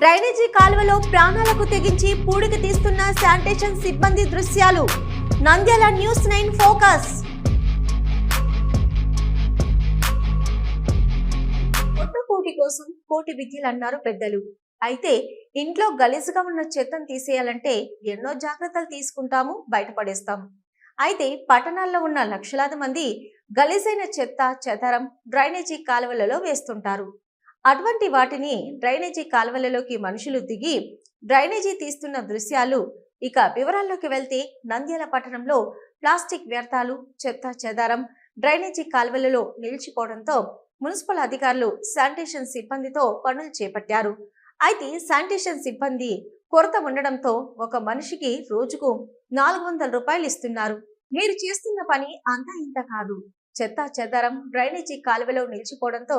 Drainage కాలువలో ప్రాణాలకు తెగించి పూడిక తీస్తున్న శానిటేషన్ సిబ్బంది దృశ్యాలు. Nandyal news nine focus. కోటి కోసం కోటి విద్యలు అన్నారు పెద్దలు. అయితే ఇంట్లో గలీజుగా ఉన్న చెత్తను తీసేయాలంటే ఎన్నో జాగ్రత్తలు తీసుకుంటాము బయటపడేస్తాం. అయితే పట్టణాల్లో ఉన్న లక్షలాది మంది గలీజైన చెత్త చెదరం డ్రైనేజీ కాలువలలో వేస్తుంటారు. అటువంటి వాటిని డ్రైనేజీ కాలువలలోకి మనుషులు దిగి డ్రైనేజీ తీస్తున్న దృశ్యాలు. ఇక వివరాల్లోకి వెళ్తే నంద్యాల పట్టణంలో ప్లాస్టిక్ వ్యర్థాలు చెత్త చెదారం డ్రైనేజీ కాలువలలో నిలిచిపోవడంతో మున్సిపల్ అధికారులు శానిటేషన్ సిబ్బందితో పనులు చేపట్టారు. అయితే శానిటేషన్ సిబ్బంది కొరత ఉండడంతో ఒక మనిషికి రోజుకు నాలుగు వందల రూపాయలు ఇస్తున్నారు. మీరు చేస్తున్న పని అంతా ఇంత కాదు. చెత్త చెదారం డ్రైనేజీ కాలువలో నిలిచిపోవడంతో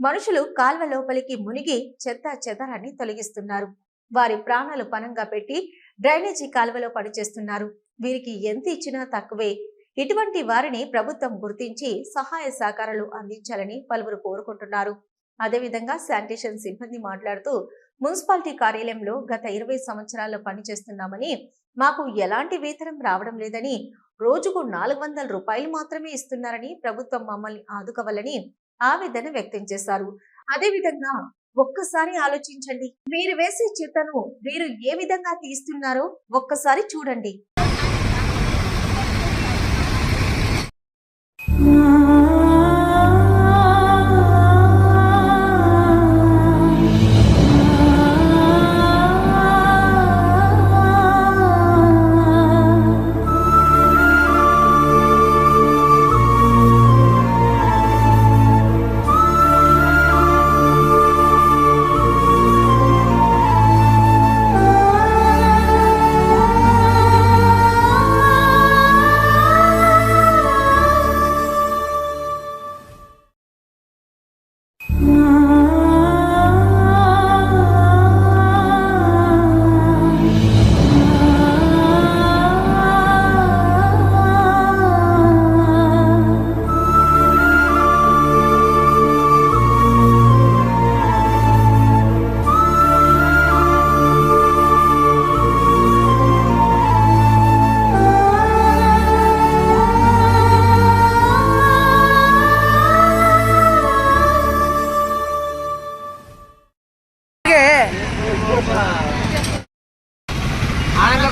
మనుషులు కాల్వ లోపలికి మునిగి చెత్త చెదరాన్ని తొలగిస్తున్నారు. వారి ప్రాణాలు పనంగా పెట్టి డ్రైనేజీ కాలువలో పనిచేస్తున్నారు. వీరికి ఎంత ఇచ్చినా తక్కువే. ఇటువంటి వారిని ప్రభుత్వం గుర్తించి సహాయ సహకారాలు అందించాలని పలువురు కోరుకుంటున్నారు. అదేవిధంగా శానిటేషన్ సిబ్బంది మాట్లాడుతూ మున్సిపాలిటీ కార్యాలయంలో గత ఇరవై సంవత్సరాల్లో పనిచేస్తున్నామని మాకు ఎలాంటి వేతనం రావడం లేదని రోజుకు నాలుగు వందల రూపాయలు మాత్రమే ఇస్తున్నారని ప్రభుత్వం మమ్మల్ని ఆదుకోవాలని ఆవేదన వ్యక్తం చేశారు. అదేవిధంగా ఒక్కసారి ఆలోచించండి. మీరు వేసే చెత్తను మీరు ఏ విధంగా తీస్తున్నారో ఒక్కసారి చూడండి. 嗯。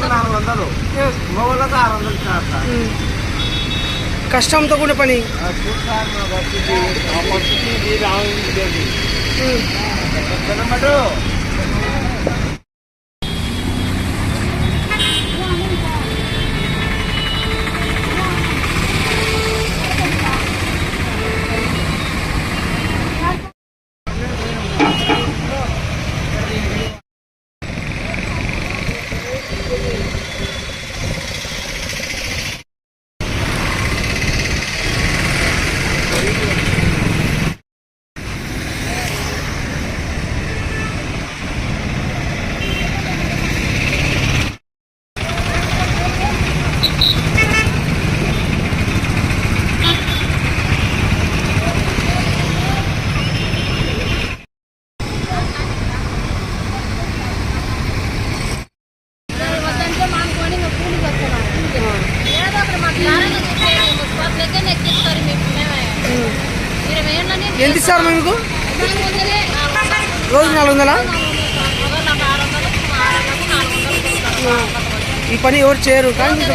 నాలుగు వందలు. ఆరు వందలు కష్టంతో కూడిన పని. చూస్తారు ఎంత ఇస్తారు మీకు. రోజు నాలుగు వందలా. ఈ పని ఎవరు చేయరు కానీ